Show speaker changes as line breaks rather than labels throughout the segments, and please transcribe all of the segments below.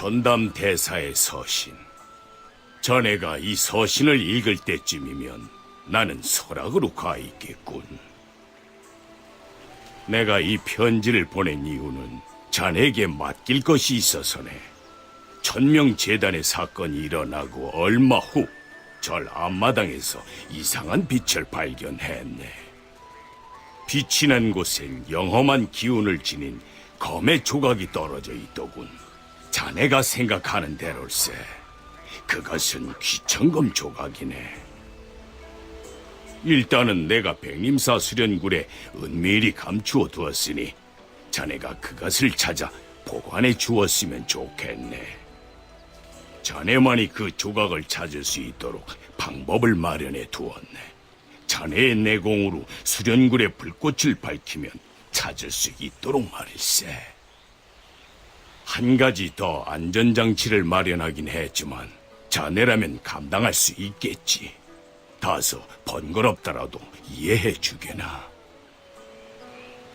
현담 대사의 서신. 자네가 이 서신을 읽을 때쯤이면 나는 설악으로 가 있겠군. 내가 이 편지를 보낸 이유는 자네에게 맡길 것이 있어서네. 천명재단의 사건이 일어나고 얼마 후 절 앞마당에서 이상한 빛을 발견했네. 빛이 난 곳엔 영험한 기운을 지닌 검의 조각이 떨어져 있더군. 자네가 생각하는 대로일세. 그것은 귀천검 조각이네. 일단은 내가 백림사 수련굴에 은밀히 감추어 두었으니 자네가 그것을 찾아 보관해 주었으면 좋겠네. 자네만이 그 조각을 찾을 수 있도록 방법을 마련해 두었네. 자네의 내공으로 수련굴의 불꽃을 밝히면 찾을 수 있도록 말일세. 한 가지 더 안전장치를 마련하긴 했지만 자네라면 감당할 수 있겠지. 다소 번거롭더라도 이해해 주게나.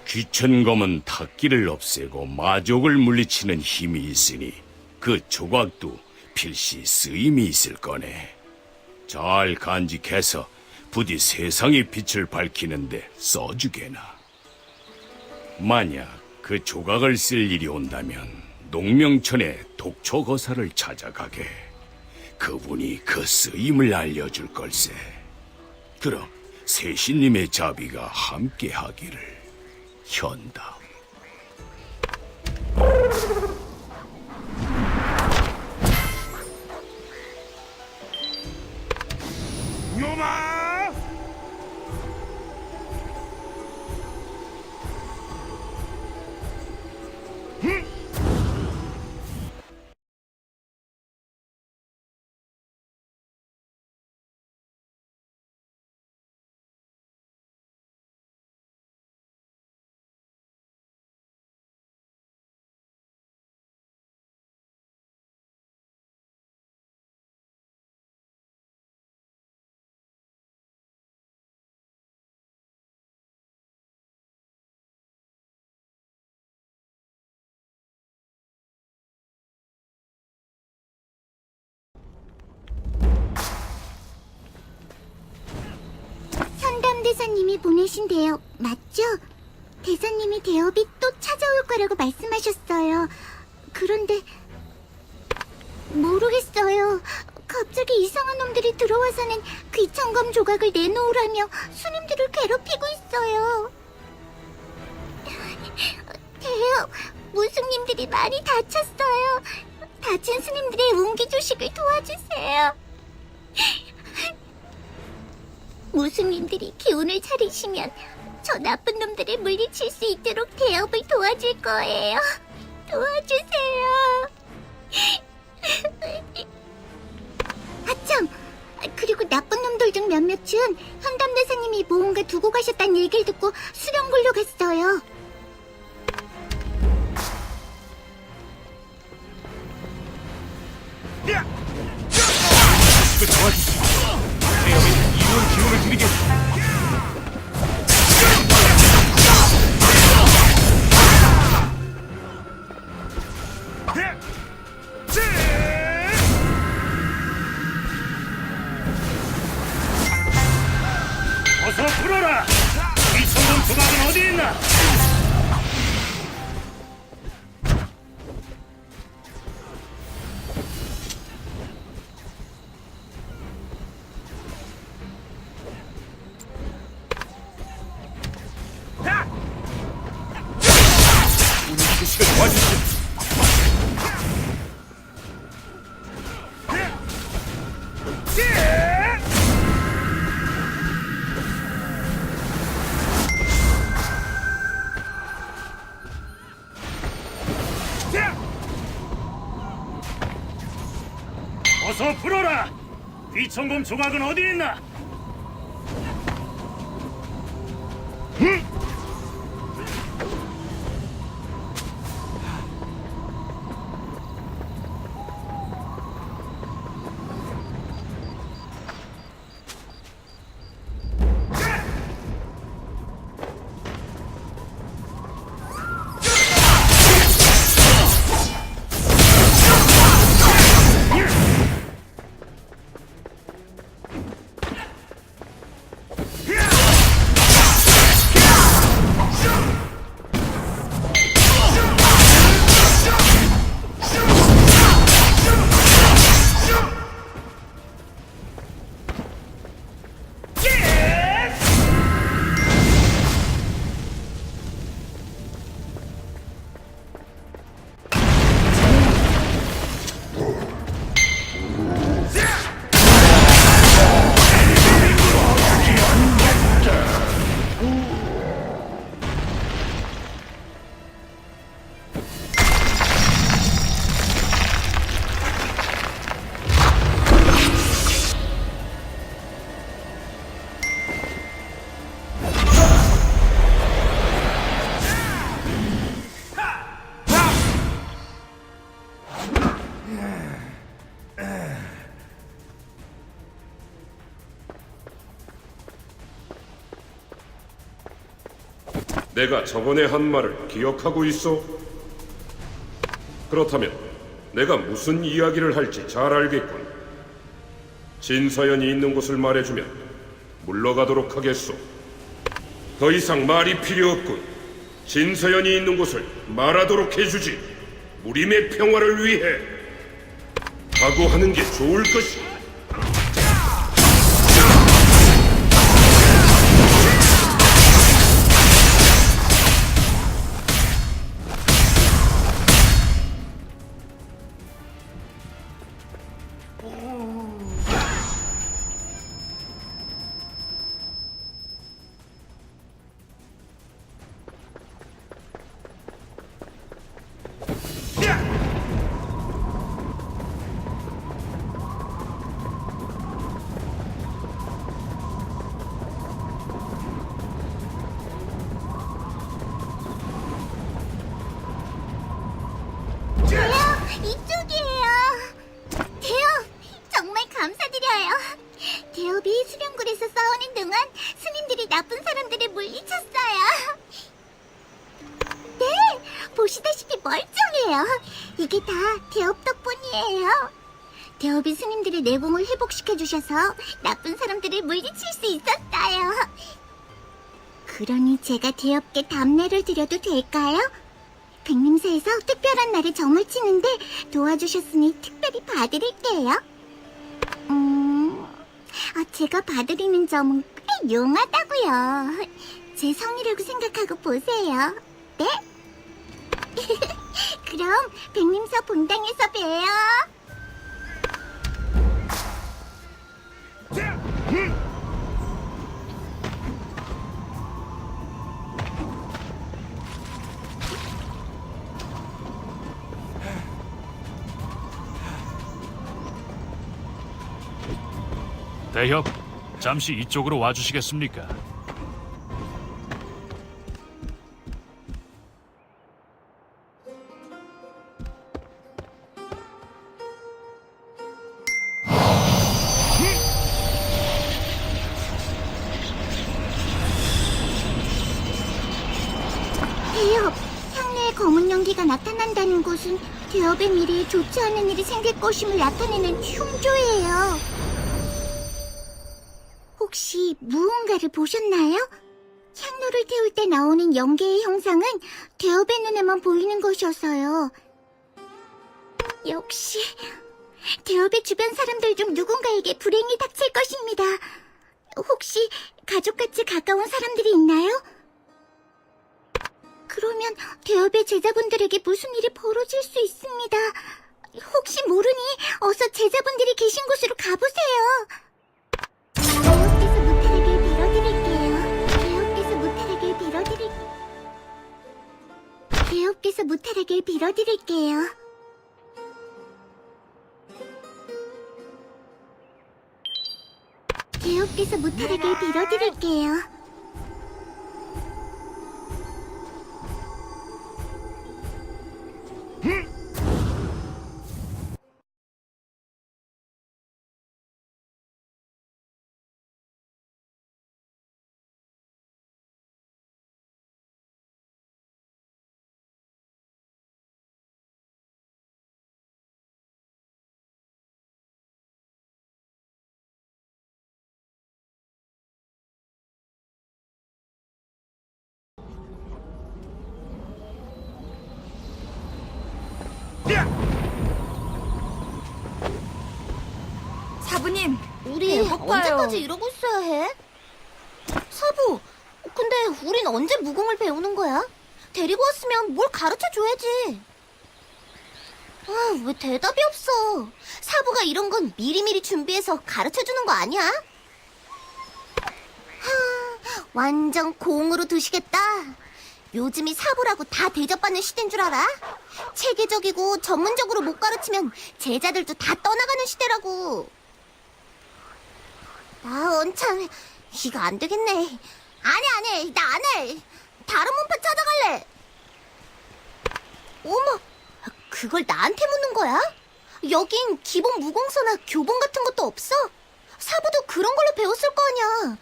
귀천검은 탁기를 없애고 마족을 물리치는 힘이 있으니 그 조각도 필시 쓰임이 있을 거네. 잘 간직해서 부디 세상의 빛을 밝히는데 써주게나. 만약 그 조각을 쓸 일이 온다면 농명천의 독초거사를 찾아가게. 그분이 그 쓰임을 알려줄 걸세. 그럼 세신님의 자비가 함께하기를. 현다.
요마!
대사님이 보내신 대업 맞죠? 대사님이 대업이 또 찾아올 거라고 말씀하셨어요. 그런데 모르겠어요. 갑자기 이상한 놈들이 들어와서는 귀천검 조각을 내놓으라며 스님들을 괴롭히고 있어요. 대업, 무승님들이 많이 다쳤어요. 다친 스님들의 운기 조식을 도와주세요. 무승님들이 기운을 차리시면 저 나쁜 놈들을 물리칠 수 있도록 대업을 도와줄 거예요. 도와주세요. 아참! 그리고 나쁜 놈들 중 몇몇은 현담대사님이 무언가 두고 가셨다는 얘기를 듣고 수령굴로 갔어요.
귀천금 조각은 어디 있나?
내가 저번에 한 말을 기억하고 있어? 그렇다면 내가 무슨 이야기를 할지 잘 알겠군. 진서연이 있는 곳을 말해주면 물러가도록 하겠소. 더 이상 말이 필요 없군. 진서연이 있는 곳을 말하도록 해주지. 무림의 평화를 위해 각오하는 게 좋을 것이.
대 회복시켜주셔서 나쁜 사람들을 물리칠 수 있었어요. 그러니 제가 대업께 답례를 드려도 될까요? 백림사에서 특별한 날에 점을 치는데 도와주셨으니 특별히 봐드릴게요. 음, 아, 제가 봐드리는 점은 꽤 용하다고요. 제 성의라고 생각하고 보세요. 네? 그럼 백림사 본당에서 봬요.
대협, 잠시 이쪽으로 와주시겠습니까?
나타난다는 것은 대업의 미래에 좋지 않은 일이 생길 것임을 나타내는 흉조예요. 혹시 무언가를 보셨나요? 향로를 태울 때 나오는 연기의 형상은 대업의 눈에만 보이는 것이어서요. 역시 대업의 주변 사람들 중 누군가에게 불행이 닥칠 것입니다. 혹시 가족같이 가까운 사람들이 있나요? 그러면 대업의 제자분들에게 무슨 일이 벌어질 수 있습니다. 혹시 모르니 어서 제자분들이 계신 곳으로 가보세요. 대업께서 무탈하길 빌어드릴게요. 대업께서 무탈하길 빌어드릴게요. 대업께서 무탈하길 빌어드릴게요. 대업께서 무탈하길 빌어드릴게요.
사부님,
우리
배고파요.
언제까지 이러고 있어야 해? 사부, 근데 우린 언제 무공을 배우는 거야? 데리고 왔으면 뭘 가르쳐 줘야지. 아, 왜 대답이 없어? 사부가 이런 건 미리미리 준비해서 가르쳐 주는 거 아니야? 하, 완전 공으로 두시겠다. 요즘이 사부라고 다 대접받는 시대인 줄 알아? 체계적이고 전문적으로 못 가르치면 제자들도 다 떠나가는 시대라고. 아, 원참, 이거 안 되겠네. 아니, 아니, 나안 해. 다른 문파 찾아갈래. 어머, 그걸 나한테 묻는 거야? 여긴 기본 무공서나 교본 같은 것도 없어? 사부도 그런 걸로 배웠을 거 아니야.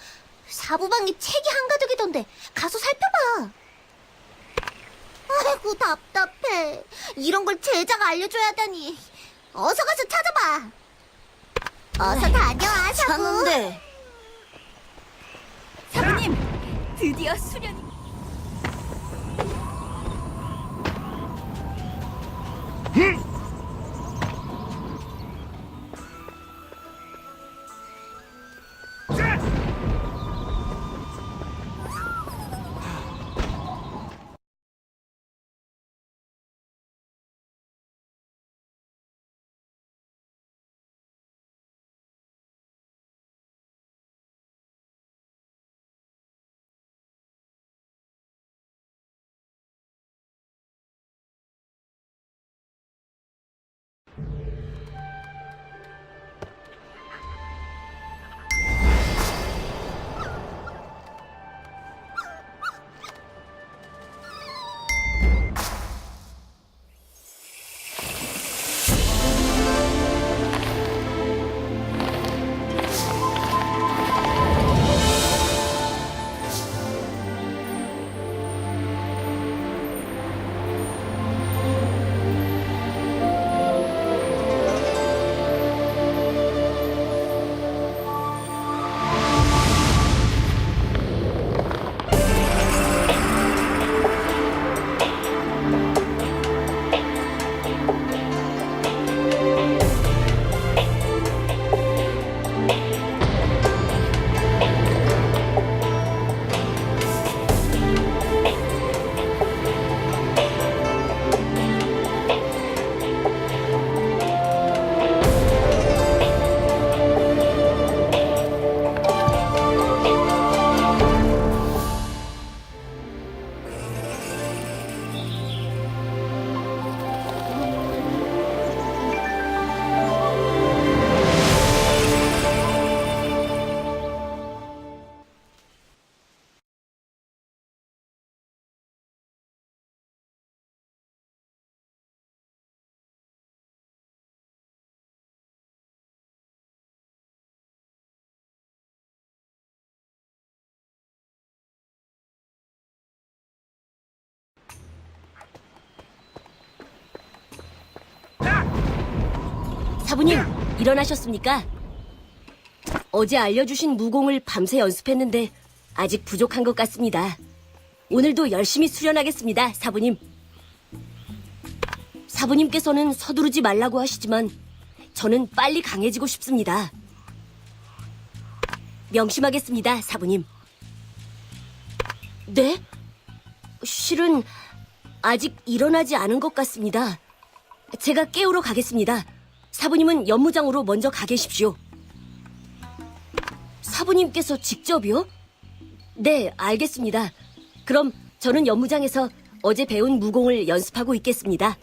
사부방이 책이 한가득이던데 가서 살펴봐.
아우, 답답해. 이런 걸 제자가 알려줘야 하다니. 어서 가서 찾아봐. 어서 다녀와, 사부.
사부님, 드디어 수련이.
사부님 일어나셨습니까? 어제 알려주신 무공을 밤새 연습했는데 아직 부족한 것 같습니다. 오늘도 열심히 수련하겠습니다, 사부님. 사부님께서는 서두르지 말라고 하시지만 저는 빨리 강해지고 싶습니다. 명심하겠습니다, 사부님. 네? 실은 아직 일어나지 않은 것 같습니다. 제가 깨우러 가겠습니다. 사부님은 연무장으로 먼저 가 계십시오. 사부님께서 직접이요? 네, 알겠습니다. 그럼 저는 연무장에서 어제 배운 무공을 연습하고 있겠습니다.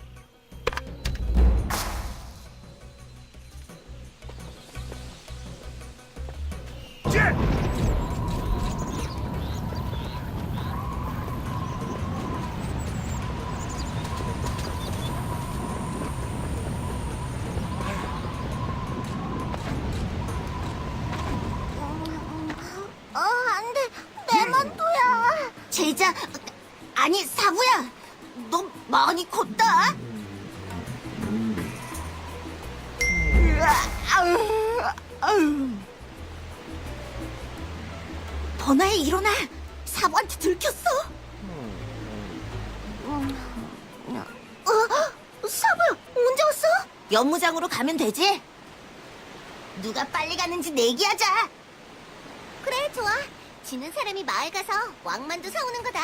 연무장으로 가면 되지? 누가 빨리 가는지 내기하자. 그래, 좋아. 지는 사람이 마을 가서 왕만두 사오는 거다.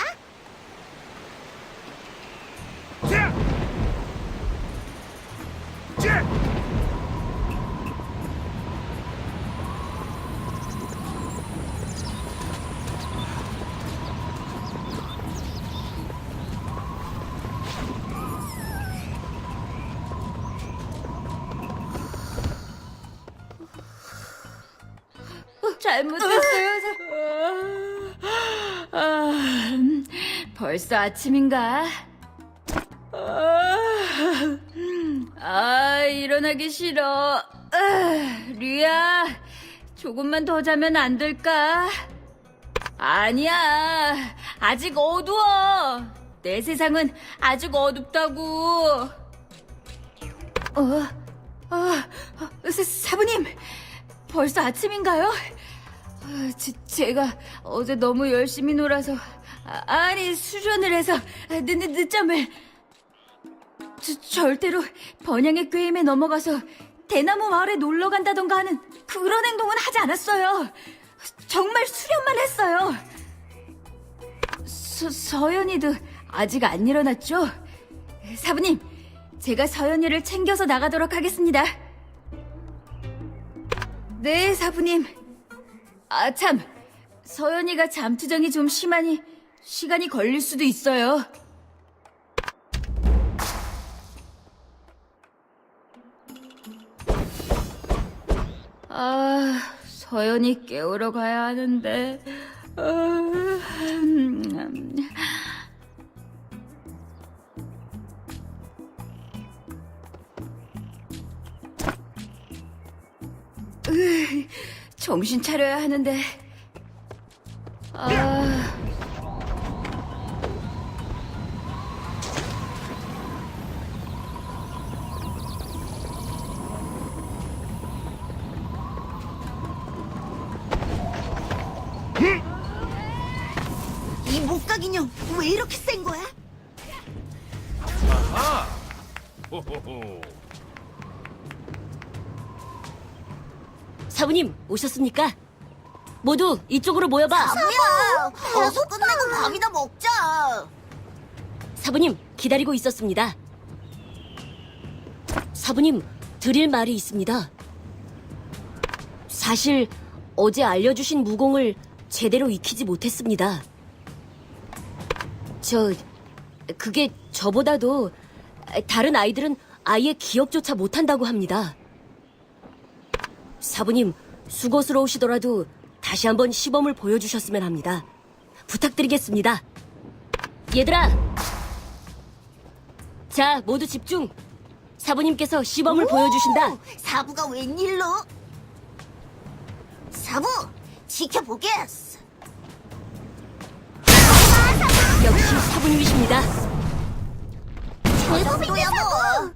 벌써 아침인가? 아, 아, 일어나기 싫어. 아, 류야, 조금만 더 자면 안 될까? 아니야, 아직 어두워. 내 세상은 아직 어둡다고. 어, 어, 어, 사, 사부님, 벌써 아침인가요? 아, 제, 제가 어제 너무 열심히 놀아서, 아, 니 수련을 해서 늦, 늦, 늦잠을. 저, 절대로 번양의 꾀임에 넘어가서 대나무 마을에 놀러 간다던가 하는 그런 행동은 하지 않았어요. 정말 수련만 했어요. 서, 서연이도 아직 안 일어났죠? 사부님, 제가 서연이를 챙겨서 나가도록 하겠습니다. 네, 사부님. 아, 참. 서연이가 잠투정이 좀 심하니 시간이 걸릴 수도 있어요. 아, 서연이 깨우러 가야 하는데. 아, 음. 으, 정신 차려야 하는데. 아.
사부님 오셨습니까? 모두 이쪽으로 모여봐.
사부야, 어서 끝내고 밥이나 먹자.
사부님 기다리고 있었습니다. 사부님 드릴 말이 있습니다. 사실 어제 알려주신 무공을 제대로 익히지 못했습니다. 저 그게 저보다도 다른 아이들은 아예 기억조차 못한다고 합니다. 사부님 수고스러우시더라도 다시 한번 시범을 보여주셨으면 합니다. 부탁드리겠습니다. 얘들아, 자, 모두 집중. 사부님께서 시범을 보여주신다.
사부가 웬일로? 사부, 지켜보겠어.
역시 사부님이십니다.
제법이야 뭐.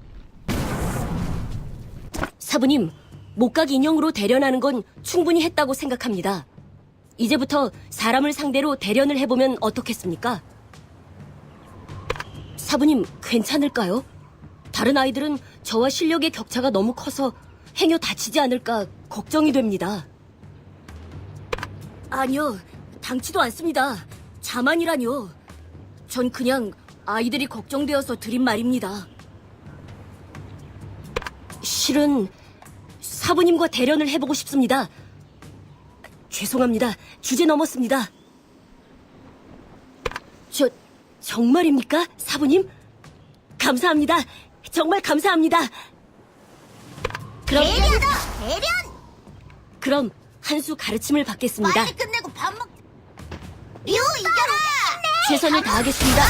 사부님, 목각 인형으로 대련하는 건 충분히 했다고 생각합니다. 이제부터 사람을 상대로 대련을 해보면 어떻겠습니까? 사부님, 괜찮을까요? 다른 아이들은 저와 실력의 격차가 너무 커서 행여 다치지 않을까 걱정이 됩니다. 아니요, 당치도 않습니다. 자만이라뇨. 전 그냥 아이들이 걱정되어서 드린 말입니다. 실은 사부님과 대련을 해보고 싶습니다. 죄송합니다. 주제 넘었습니다. 저 정말입니까, 사부님? 감사합니다. 정말 감사합니다. 그럼
대련이다, 대련.
그럼 한 수 가르침을 받겠습니다.
빨리 끝내고 밥 먹. 유 이겨라.
최선을 다하겠습니다.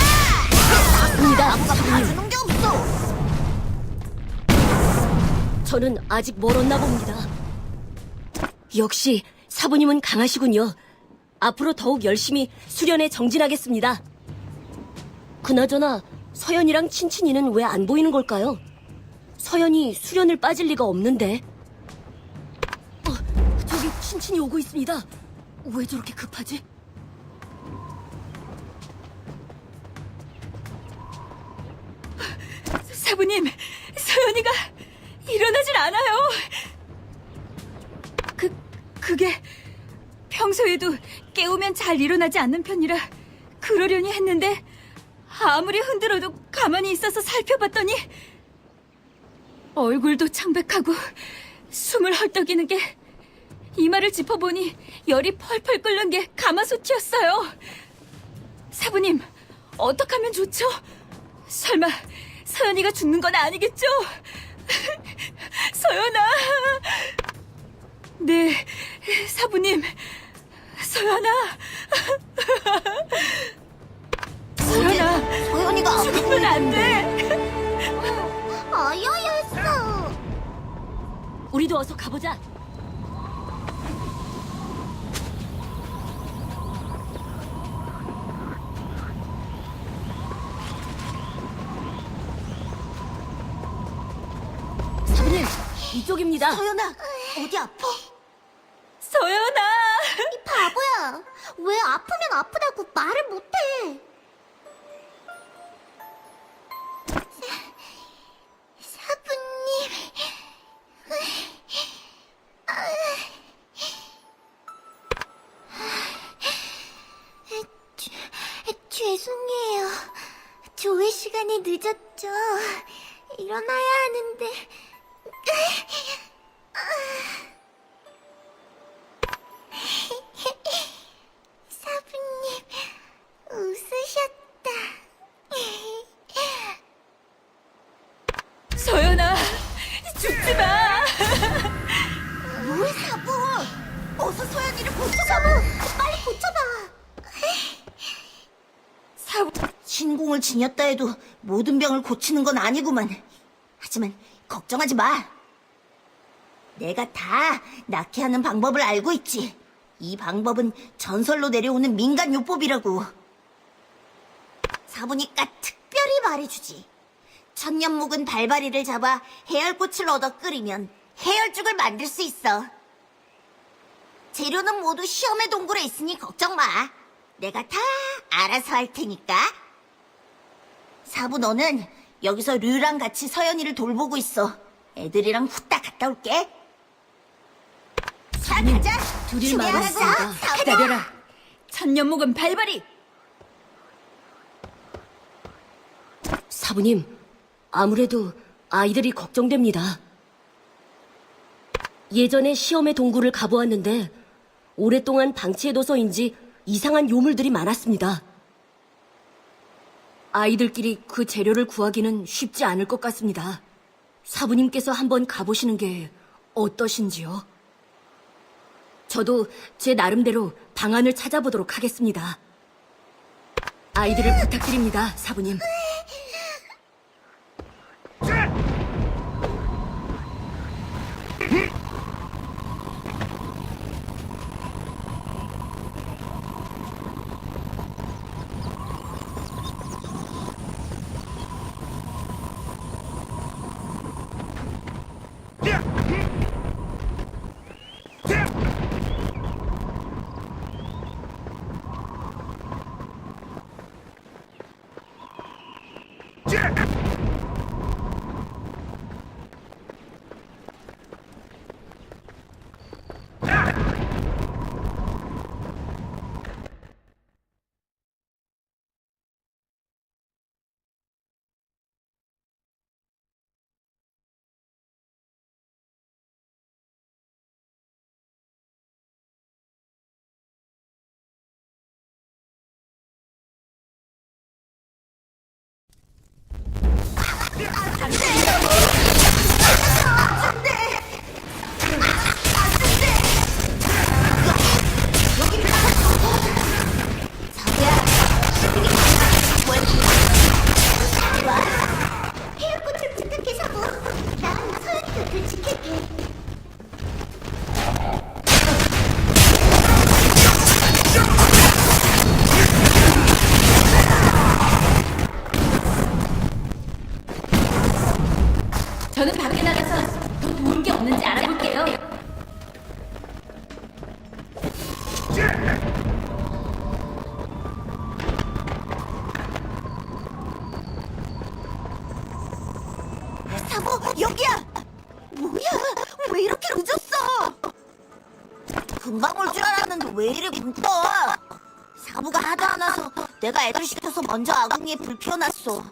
맞습니다,
사부가
사부님.
봐주는 게 없어.
저는 아직 멀었나 봅니다. 역시 사부님은 강하시군요. 앞으로 더욱 열심히 수련에 정진하겠습니다. 그나저나 서연이랑 친친이는 왜 안 보이는 걸까요? 서연이 수련을 빠질 리가 없는데. 어, 저기 친친이 오고 있습니다. 왜 저렇게 급하지?
사부님, 서연이가 일어나질 않아요. 그, 그게 평소에도 깨우면 잘 일어나지 않는 편이라 그러려니 했는데 아무리 흔들어도 가만히 있어서 살펴봤더니 얼굴도 창백하고 숨을 헐떡이는 게 이마를 짚어보니 열이 펄펄 끓는 게 가마솥이었어요. 사부님, 어떡 하면 좋죠? 설마 서연이가 죽는 건 아니겠죠? 서연아! 네, 사부님, 서연아! 서연아,
소연이가 안
죽으면 안 돼!
아야였어.
우리도 어서 가보자. 이쪽입니다.
서연아, 어디 아파?
서연아!
이 바보야. 왜 아프면 아프다고 말을 못해?
신공을 지녔다 해도 모든 병을 고치는 건 아니구만. 하지만 걱정하지 마. 내가 다 낫게 하는 방법을 알고 있지. 이 방법은 전설로 내려오는 민간 요법이라고. 사보니까 특별히 말해주지. 천년 묵은 발바리를 잡아 해열꽃을 얻어 끓이면 해열죽을 만들 수 있어. 재료는 모두 시험의 동굴에 있으니 걱정 마. 내가 다 알아서 할 테니까. 사부 너는 여기서 류랑 같이 서연이를 돌보고 있어. 애들이랑 후딱 갔다 올게. 자, 가자.
둘이. 말았습니다.
기다려라. 천년묵은 발발이!
사부님, 아무래도 아이들이 걱정됩니다. 예전에 시험의 동굴을 가보았는데 오랫동안 방치해둬서인지 이상한 요물들이 많았습니다. 아이들끼리 그 재료를 구하기는 쉽지 않을 것 같습니다. 사부님께서 한번 가보시는 게 어떠신지요? 저도 제 나름대로 방안을 찾아보도록 하겠습니다. 아이들을 부탁드립니다, 사부님.
먼저 아궁이에 불 피워놨어.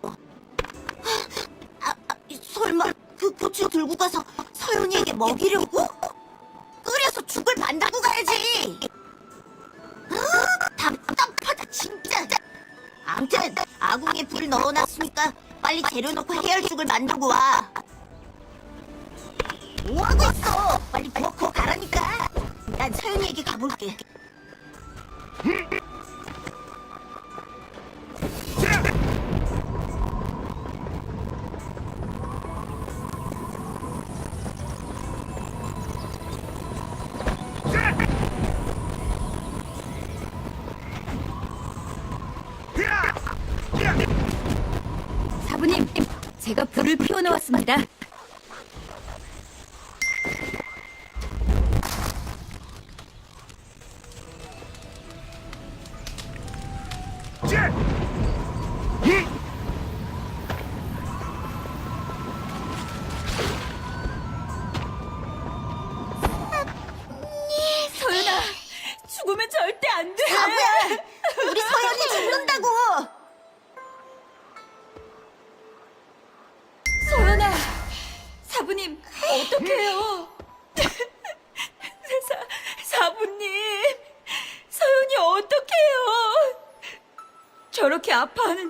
아, 아, 설마 그 고추 들고 가서 서연이에게 먹이려고? 끓여서 죽을 만들고 가야지. 으, 답답하다 진짜. 암튼 아궁이에 불 넣어놨으니까 빨리 재료 넣고 해열죽을 만들고 와. 뭐하고 있어? 빨리 부엌으로 가라니까. 난 서연이에게 가볼게.
아파하는